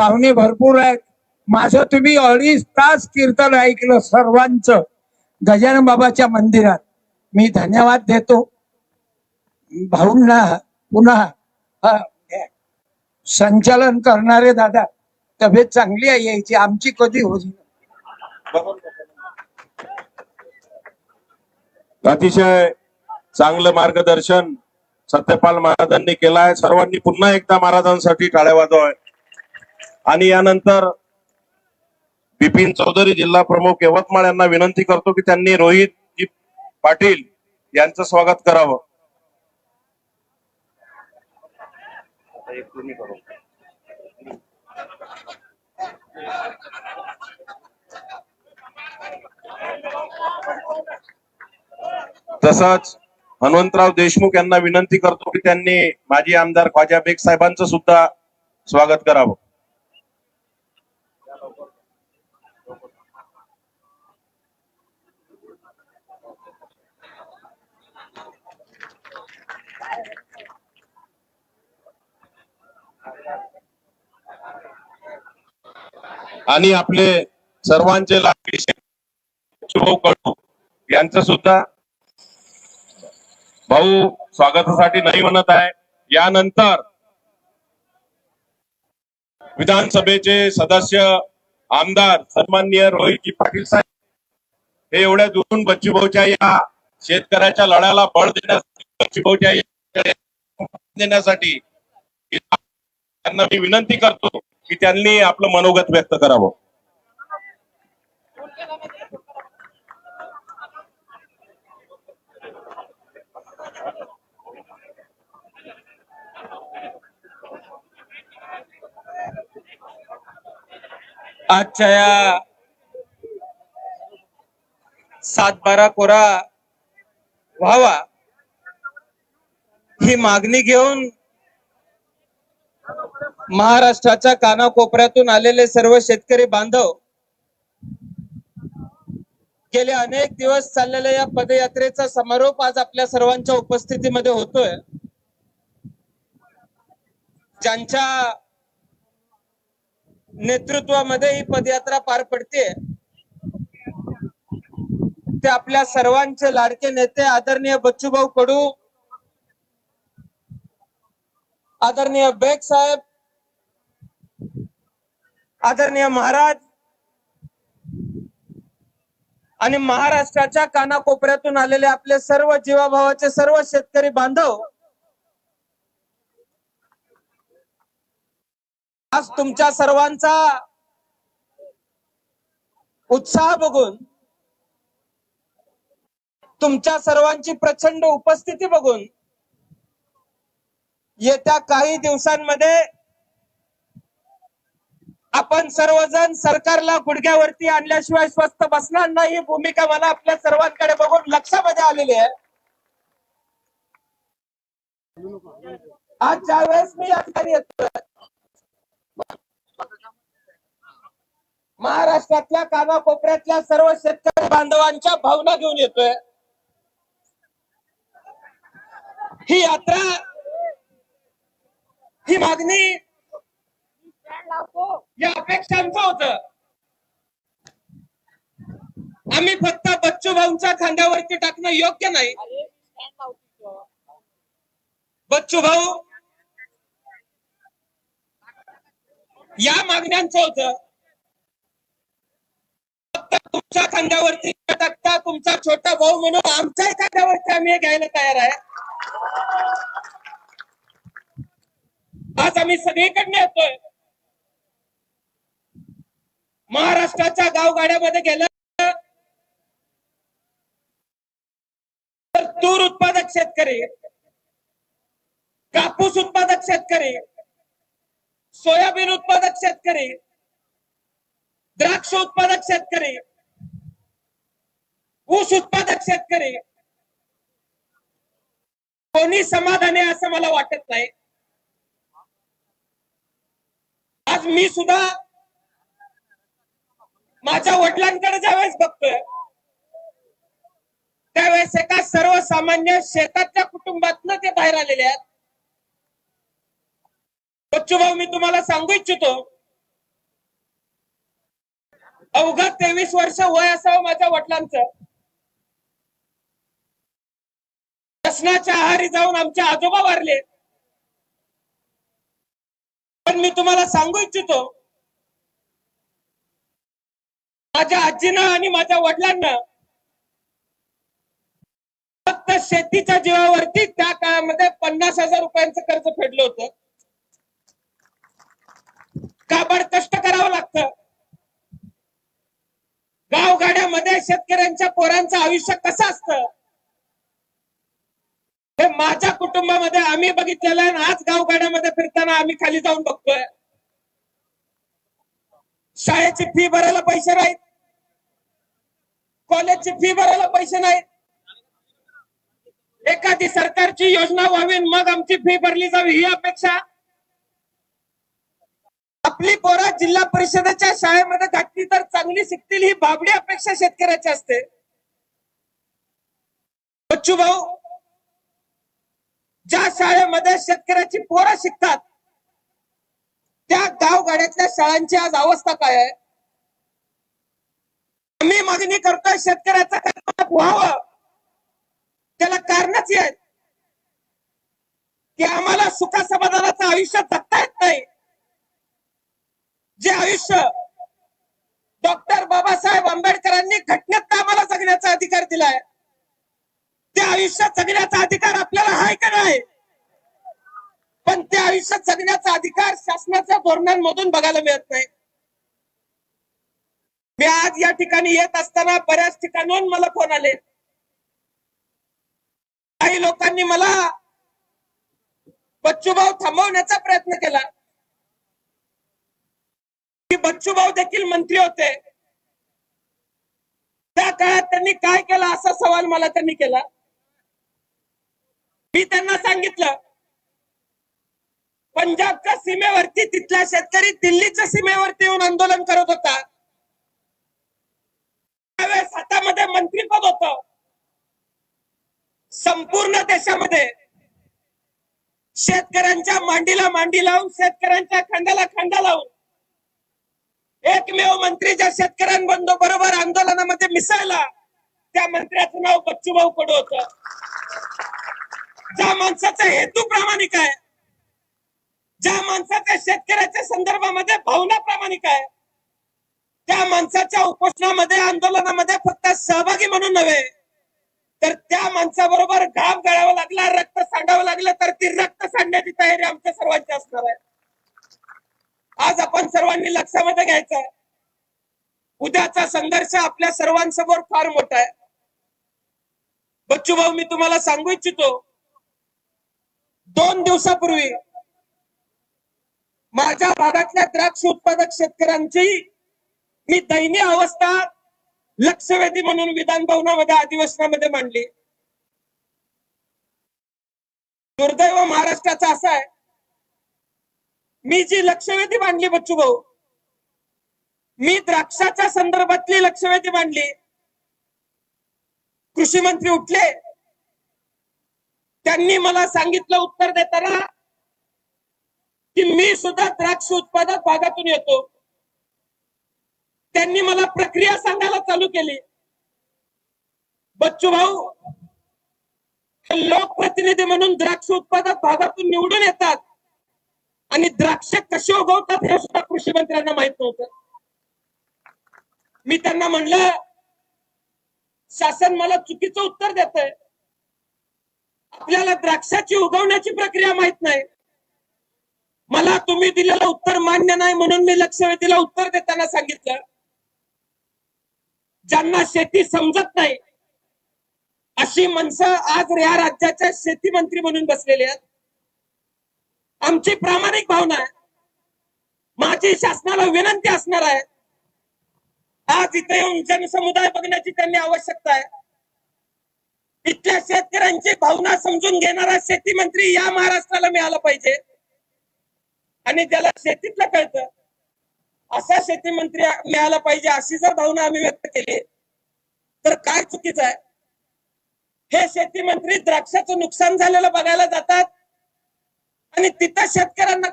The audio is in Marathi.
पाहुणे भरपूर आहेत. माझं तुम्ही अडीच तास कीर्तन ऐकलं सर्वांचं. गजानन बाबाच्या मंदिरात. मी धन्यवाद देतो. भाऊंना पुन्हा संचालन करणारे दादा तब्येत चांगली आहे यायची आमची कधी होती अतिशय चांगलं मार्गदर्शन सत्यपाल महाराजांनी केलं आहे सर्वांनी पुन्हा एकदा महाराजांसाठी टाळ्या वाजवाय आणि यानंतर बिपिन चौधरी जिल्हा प्रमुख यवतमाळ यांना विनंती करतो की त्यांनी रोहित पाटील यांचं स्वागत करावं. तसंच हनुमंतराव देशमुख यांना विनंती करतो की त्यांनी माजी आमदार ख्वाजा बेग साहेबांचं सुद्धा स्वागत करावं. आणि आपले सर्वांचे लाडके यांचं सुद्धा भाऊ स्वागतासाठी नाही म्हणत आहे. यानंतर विधानसभेचे सदस्य आमदार सन्माननीय रोहितजी पाटील साहेब हे एवढ्या दुरून बच्चूभाऊच्या या शेतकऱ्याच्या लढ्याला बळ देण्यासाठी बच्चूभाऊच्या देण्यासाठी त्यांना मी विनंती करतो. की त्यांनी आपलं मनोगत व्यक्त करावं. आजच्या या सात बारा कोरा व्हावा ही मागणी घेऊन महाराष्ट्राच्या कानाकोपऱ्यातून आलेले सर्व शेतकरी बांधव गेले अनेक दिवस चाललेल्या या पदयात्रेचा समारोप आज आपल्या सर्वांच्या उपस्थितीमध्ये होतोय. ज्यांच्या नेतृत्वामध्ये ही पदयात्रा पार पडते ते आपल्या सर्वांचे लाडके नेते आदरणीय बच्चूभाऊ कडू आदरणीय बेग साहेब आदरणीय महाराज आणि महाराष्ट्राच्या कानाकोपऱ्यातून आलेले आपले सर्व जीवाभावाचे सर्व शेतकरी बांधव आज तुमच्या सर्वांचा उत्साह बघून तुमच्या सर्वांची प्रचंड उपस्थिती बघून येत्या काही दिवसांमध्ये आपण सर्वजण सरकारला गुडघ्यावरती आणल्याशिवाय स्वस्त बसणार नाही. ही भूमिका मला आपल्या सर्वांकडे बघून लक्षामध्ये आलेली आहे. आज ज्या वेळेस मी या ठिकाणी येतोय महाराष्ट्रातल्या कानाकोपऱ्यातल्या सर्व शेतकरी बांधवांच्या भावना घेऊन येतोय. ही यात्रा ही मागणी या अपेक्षांचं होत. आम्ही फक्त बच्चू भाऊंच्या खांद्यावरती टाकणं योग्य नाही. बच्चू भाऊ या मागण्यांचं होतं. फक्त तुमच्या खांद्यावरती टाकता तुमचा छोटा भाऊ म्हणून आमच्या खांद्यावरती आम्ही घ्यायला तयार आहे. आज आम्ही सगळीकडनं येतोय. महाराष्ट्राच्या गावगाड्यामध्ये गेलं तर तूर उत्पादक शेतकरी कापूस उत्पादक शेतकरी सोयाबीन उत्पादक शेतकरी द्राक्ष उत्पादक शेतकरी ऊस उत्पादक शेतकरी कोणी समाधानी असं मला वाटत नाही. आज मी सुद्धा माझ्या वडिलांकडे ज्यावेळेस बघतोय त्यावेळेस एका सर्वसामान्य शेतातल्या कुटुंबातनं ते बाहेर आलेले आहेत. बच्चू भाऊ मी तुम्हाला सांगू इच्छितो अवघा तेवीस वर्ष वय असावं माझ्या वडिलांचं. व्यसनाच्या आहारी जाऊन आमचे आजोबा वारले. पण मी तुम्हाला सांगू इच्छितो माझ्या आजीनं आणि माझ्या वडिलांना. फक्त शेतीच्या जीवावरती त्या काळामध्ये पन्नास हजार रुपयांचं कर्ज फेडलं होतं. काबड कष्ट करावं लागतं. गावगाड्यामध्ये शेतकऱ्यांच्या पोरांचं आयुष्य कसं असतं? हे माझ्या कुटुंबामध्ये आम्ही बघितलेलं आहे आणि आज गावगाड्यामध्ये फिरताना आम्ही खाली जाऊन बघतोय. शाळेची फी भरायला पैसे नाहीत. कॉलेजची फी भरायला पैसे नाहीत. एखादी सरकारची योजना व्हावी मग आमची फी भरली जावी ही अपेक्षा. आपली पोरं जिल्हा परिषदेच्या शाळेमध्ये घातली तर चांगली शिकतील ही बाबडी अपेक्षा शेतकऱ्याची असते. बच्चू भाऊ ज्या शाळेमध्ये शेतकऱ्याची पोरं शिकतात त्या गावगाड्यातल्या शाळांची आज अवस्था काय आहे? आम्ही मागणी करतोय शेतकऱ्याचा कर्ज व्हावं? त्याला कारणच आहेत. की आम्हाला सुख समाधानाचं आयुष्य जगता येत नाही. जे आयुष्य डॉक्टर बाबासाहेब आंबेडकरांनी घटनेत आम्हाला जगण्याचा अधिकार दिलाय त्या आयुष्यात जगण्याचा अधिकार आपल्याला आहे का नाही? पण त्या आयुष्यात जगण्याचा अधिकार शासनाच्या धोरणांमधून बघायला मिळत नाही. मी आज या ठिकाणी येत असताना बऱ्याच ठिकाणून मला फोन आले. काही लोकांनी मला बच्चूभाऊ थांबवण्याचा प्रयत्न केला. की बच्चूभाऊ देखील मंत्री होते. त्या काळात त्यांनी काय केलं असा सवाल मला त्यांनी केला. मी त्यांना सांगितलं पंजाबच्या सीमेवरती तिथला शेतकरी दिल्लीच्या सीमेवरती येऊन आंदोलन करत होता. सातामध्ये हातामध्ये मंत्रीपद होत. संपूर्ण देशामध्ये शेतकऱ्यांच्या मांडीला मांडी लावून शेतकऱ्यांच्या खांद्याला खांदा लावून एकमेव मंत्री ज्या शेतकऱ्यांबंधू बरोबर आंदोलनामध्ये मिसळला त्या मंत्र्याचं नाव बच्चूभाऊ कडू होत. ज्या माणसाचा हेतू प्रामाणिक आहे ज्या माणसाच्या शेतकऱ्याच्या संदर्भामध्ये भावना प्रामाणिक आहे माणसाच्या उपोषणामध्ये आंदोलनामध्ये फक्त सहभागी म्हणून नव्हे तर त्या माणसाबरोबर घाम गळावा लागला रक्त सांडावं लागलं तर ती रक्त सांडण्याची तयारी आमच्या सर्वांची असणार आहे. आज आपण सर्वांनी लक्षामध्ये घ्यायचं आहे उद्याचा संघर्ष आपल्या सर्वांसमोर फार मोठा आहे. बच्चू भाऊ मी तुम्हाला सांगू इच्छितो दोन दिवसापूर्वी माझ्या भागातल्या द्राक्ष उत्पादक शेतकऱ्यांची मी दयनीय अवस्था लक्षवेधी म्हणून विधान भवनामध्ये अधिवेशनामध्ये मांडली. दुर्दैव महाराष्ट्राचा असा आहे मी जी लक्षवेधी मांडली बच्चू भाऊ मी द्राक्षाच्या संदर्भातली लक्षवेधी मांडली. कृषी मंत्री उठले त्यांनी मला सांगितलं उत्तर देताना की मी सुद्धा द्राक्ष उत्पादक भागातून येतो. त्यांनी मला प्रक्रिया सांगायला चालू केली. बच्चू भाऊ लोकप्रतिनिधी म्हणून द्राक्ष उत्पादक भागातून निवडून येतात. आणि द्राक्ष कशी उगवतात हे सुद्धा कृषी मंत्र्यांना माहीत नव्हतं. मी त्यांना म्हणलं शासन मला चुकीचं उत्तर देत आहे आपल्याला द्राक्षाची उगवण्याची प्रक्रिया माहीत नाही. मला तुम्ही दिलेलं उत्तर मान्य नाही म्हणून मी लक्षवेधीला उत्तर देताना सांगितलं. ज्यांना शेती समजत नाही अशी माणसं आज या राज्याच्या शेती मंत्री म्हणून बसलेली आहेत. आमची प्रामाणिक भावना आहे. माझी शासनाला विनंती असणार आहे. आज इथे येऊन जनसमुदाय बघण्याची त्यांनी आवश्यकता आहे. इथल्या शेतकऱ्यांची भावना समजून घेणारा शेती मंत्री या महाराष्ट्राला मिळाला पाहिजे. आणि ज्याला शेतीतलं कळतं असा शेती मंत्री मिळाला पाहिजे अशी जर भावना आम्ही व्यक्त केली तर काय चुकीचं आहे? हे शेती मंत्री द्राक्षाचं नुकसान झालेलं बघायला जातात आणि तिथं शेतकऱ्यांना